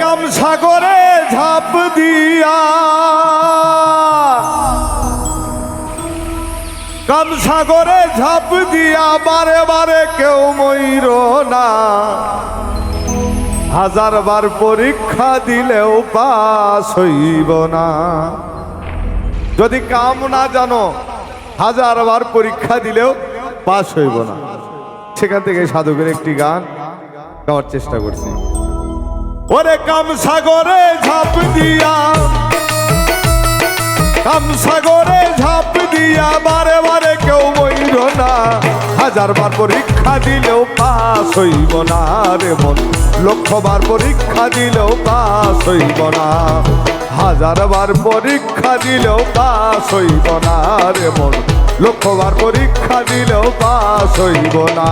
কাম সাগরে ঝাঁপ দিয়া। কাম সাগরে ঝাঁপ দিয়া বারে বারে কেউ ময়ূর না। হাজার বার পরীক্ষা দিলেও পাস হইব না। যদি কাম না জানো, হাজার বার পরীক্ষা দিলেও পাস হইব না। সেখান থেকে সাধকের একটি গান গাওয়ার চেষ্টা করছি। ওরে কাম সাগরে ঝাঁপ দিয়া। কাম সাগরে ঝাঁপ দিয়া, বারে বারে কেউ বইল না। হাজার বার পরীক্ষা দিলেও পাস হইব না রে মন। লক্ষবার পরীক্ষা দিলেও পাস হইব না। হাজার বার পরীক্ষা দিলেও পাস হইব না রে মন। লক্ষবার পরীক্ষা দিলেও পাস হইব না।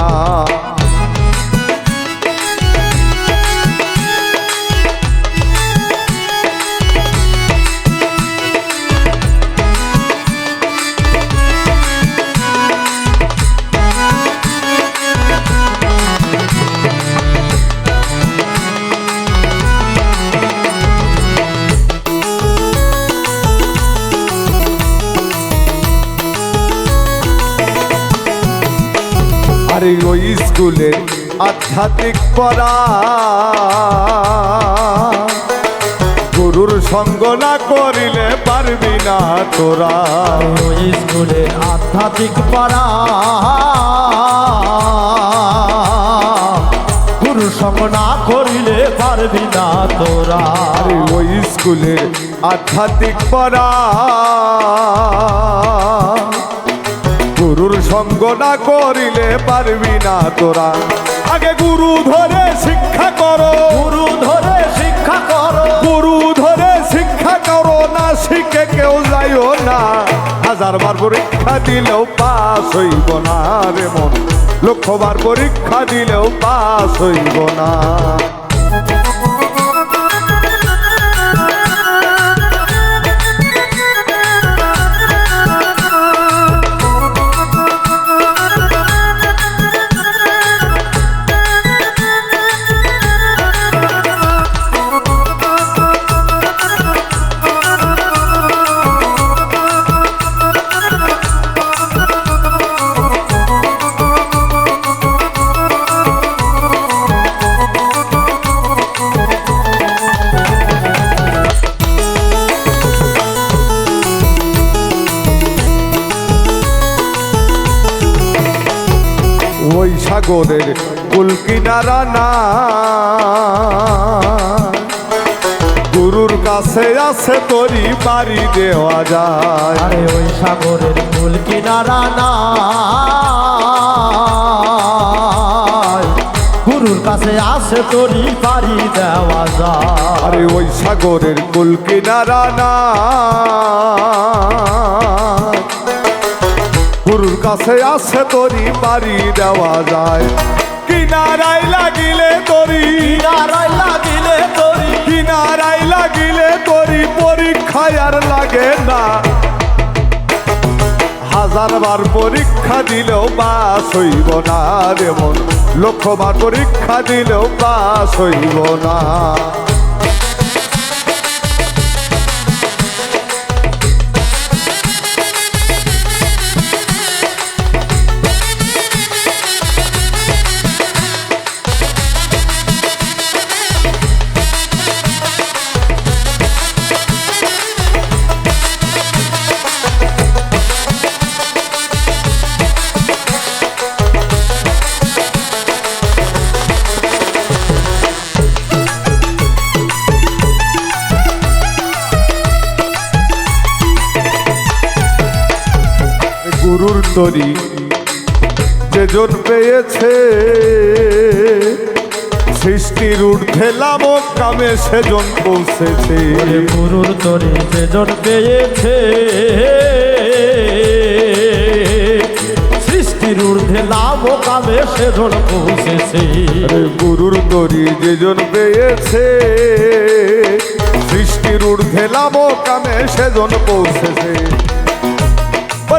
আরে ওই স্কুলে আধ্যাত্মিক পড়া। গুরুর সঙ্গ না করিলে পারবি না তোরা। ওই স্কুলে আধ্যাত্মিক পড়া। গুরু সঙ্গ না করিলে পারবি না তোরা। ওই স্কুলে আধ্যাত্মিক পড়া। গুরুর সঙ্গ না করিলে পারবি না তোরা। আগে গুরু ধরে শিক্ষা করো। গুরু ধরে শিক্ষা করো। গুরু ধরে শিক্ষা করো না শিখে কেউ যাইও না। হাজার বার পরীক্ষা দিলেও পাস হইব না রে মন। লক্ষবার পরীক্ষা দিলেও পাস হইব না। সাগরের কুল কিনারা না। গুরুর কাছে আছে তরি বাড়ি দেওয়া যায়। আরে ওই সাগরের মূল কিনারা না। গুরুর কাছে আসে তোরই বাড়ি দেওয়া যায়। আরে ওই সাগরের কুল কিনারা না। কাছে আছে তরি বাড়ি দেওয়া যায়। কিনারায় লাগিলে তরি। কিনারায় লাগিলে তোরি। কিনারায় লাগিলে তরি পরীক্ষায় আর লাগে না। হাজার বার পরীক্ষা দিলেও পাস হইব না রে মন। লক্ষবার পরীক্ষা দিলেও পাস হইব না। গুরুর তরি যেজন পেয়েছে। সৃষ্টির ঊর্ধ্বে লামক কামে সেজন পৌঁছেছে। গুরুর তোরে যেজন পেয়েছে সৃষ্টির ঊর্ধ্বে লাভ কামে সেজন পৌঁছেছে। গুরুর তরি যেজন পেয়েছে সৃষ্টির ঊর্ধ্বে লামক কামে সেজন পৌঁছেছে।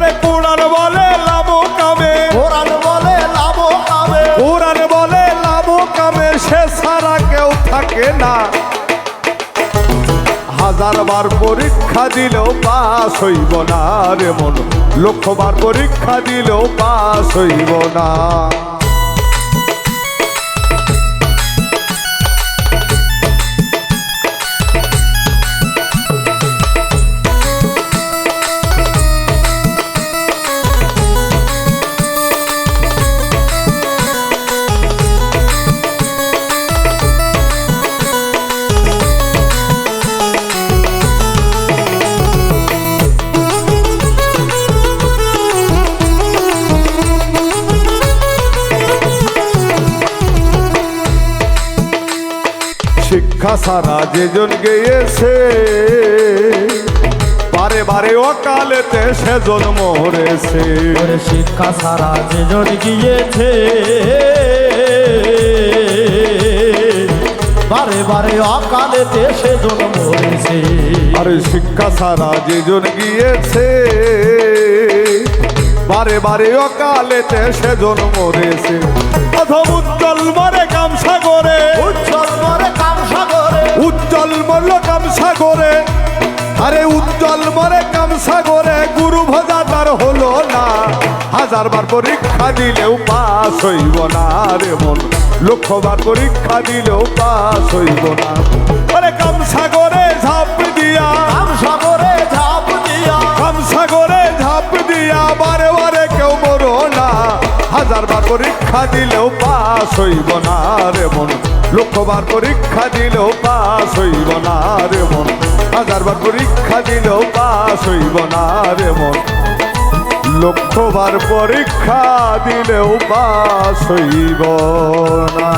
ওরে কোরআন বলে লাভ কামে। কোরআন বলে লাভ কামে। কোরআন বলে লাভ কামে সে সারা কেউ থাকে না। হাজার বার পরীক্ষা দিলেও পাস হইব না রে মন। লক্ষবার পরীক্ষা দিলেও পাস হইব না। শিক্ষা সারা যেজন গেয়েছে। বারে বারে অকালেতে সেজন মরেছে। শিক্ষা সারা যেজন গিয়েছে। বারে বারে অকালেতে সেজন মরেছে। আরে শিক্ষা সারা যেজন গিয়েছে। বারে বারে অকালেতে সেজন মরেছে। অথম উজ্জ্বল মরে গামসা করে উজ্জ্বল উজ্জ্বল মরল কামসা করে আরে উজ্জ্বল মরে কামসা করে গুরু ভজা তার হলো না। হাজার বার পরীক্ষা দিলেও পাস হইব না রে মন। লক্ষবার পরীক্ষা দিলেও পাস হইব না। আরে কামসা করে ঝাঁপ দিয়া কামসাগরে পরীক্ষা দিলেও পাস হইব না রে মন। লক্ষবার পরীক্ষা দিলেও পাস হইব না রে মন। হাজার বার পরীক্ষা দিলেও পাস হইব না রে মন। লক্ষবার পরীক্ষা দিলেও পাস হইব না।